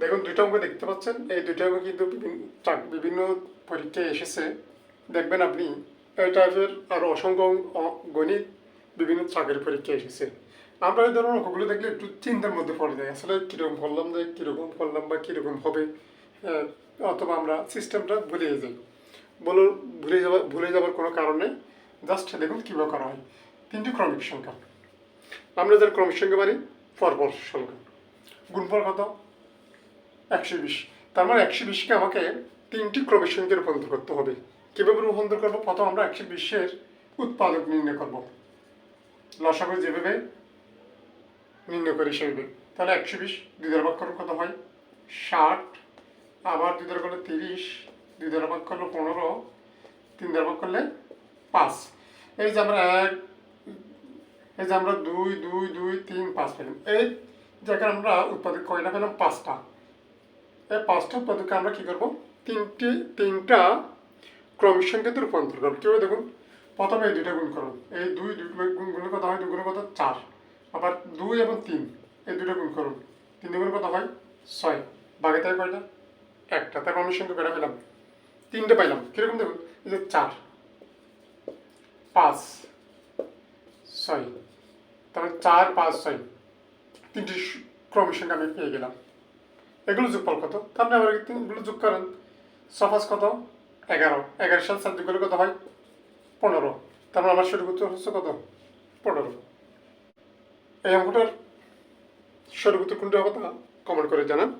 দেখুন, দুইটা অঙ্ক দেখতে পাচ্ছেন। এই দুইটা অঙ্ক কিন্তু বিভিন্ন পরীক্ষায় এসেছে। দেখবেন আপনি, এই টাইপের আরও অসংখ্য গণিত বিভিন্ন চাকরির পরীক্ষায় এসেছে। আমরা এই ধরনের অঙ্কগুলো দেখলে একটু চিন্তার মধ্যে পড়ে যাই। আসলে কীরকম করলাম যে, কীরকম করলাম বা কীরকম হবে অথবা আমরা সিস্টেমটা ভুলে যাই। বলো, ভুলে যাওয়া, ভুলে যাওয়ার কোনো কারণ জাস্ট দেখুন কীভাবে করা হয়। তিনটি ক্রমিক সংখ্যা। আমরা যার ক্রমিক সংখ্যা মানি পরপর সংখ্যা। গুণফল কত? একশো বিশ। তার মানে একশো বিশকে আমাকে তিনটি ক্রমিক সংখ্যায় রূপান্তর করতে হবে। কীভাবে রূপান্তর করব? প্রথম আমরা একশো বিশের উৎপাদক নির্ণয় করব। লসাগু যেভাবে নির্ণয় করি সেইভাবে তাহলে একশো বিশ, দুই দ্বারা ভাগ করলে কত হয়? ষাট। আবার দুই দ্বারা করলে তিরিশ, দুই দ্বারা ভাগ করলে পনেরো, তিন দ্বারা ভাগ করলে পাঁচ। এই যে আমরা এক, এই যে আমরা দুই দুই দুই, তিন, পাঁচ পেলাম এই জায়গায় আমরা উৎপাদক কয়টা পেলাম? পাঁচটা। এই পাঁচটা উৎপাদককে আমরা কী করব? তিনটি, তিনটা ক্রমিক সংখ্যাতে রূপান্তর করব। কীভাবে? দেখুন, প্রথমে এই দুইটা গুণ করুন। এই দুই দুই গুণ গুণের কথা হয় গুণের কথা চার। আবার দুই এবং তিন, এই দুটো গুণ করুন। তিন দুগুণের কথা হয় ছয়। বাকি থাকে কয়টা? একটা। তার ক্রমিক সংখ্যা কয়টা পেলাম। তিনটে পাইলাম। কীরকম দেখুন? এই যে চার। পাঁচ, ছয়। তারপরে চার, পাঁচ, ছয়। তিনটি ক্রমিক সংখ্যা আমি পেয়ে গেলাম। এগুলো যোগফল কত? তাহলে আবার এগুলো যোগ করেন। সফাস কত? এগারো। এগারো সাল সাত যোগ কত হয়? পনেরো। তারপর আমার সঠিক উত্তর হচ্ছে কত? পনেরো। এই অঙ্কটার সঠিক উত্তর কোনটা হবে তা কমেন্ট করে জানান।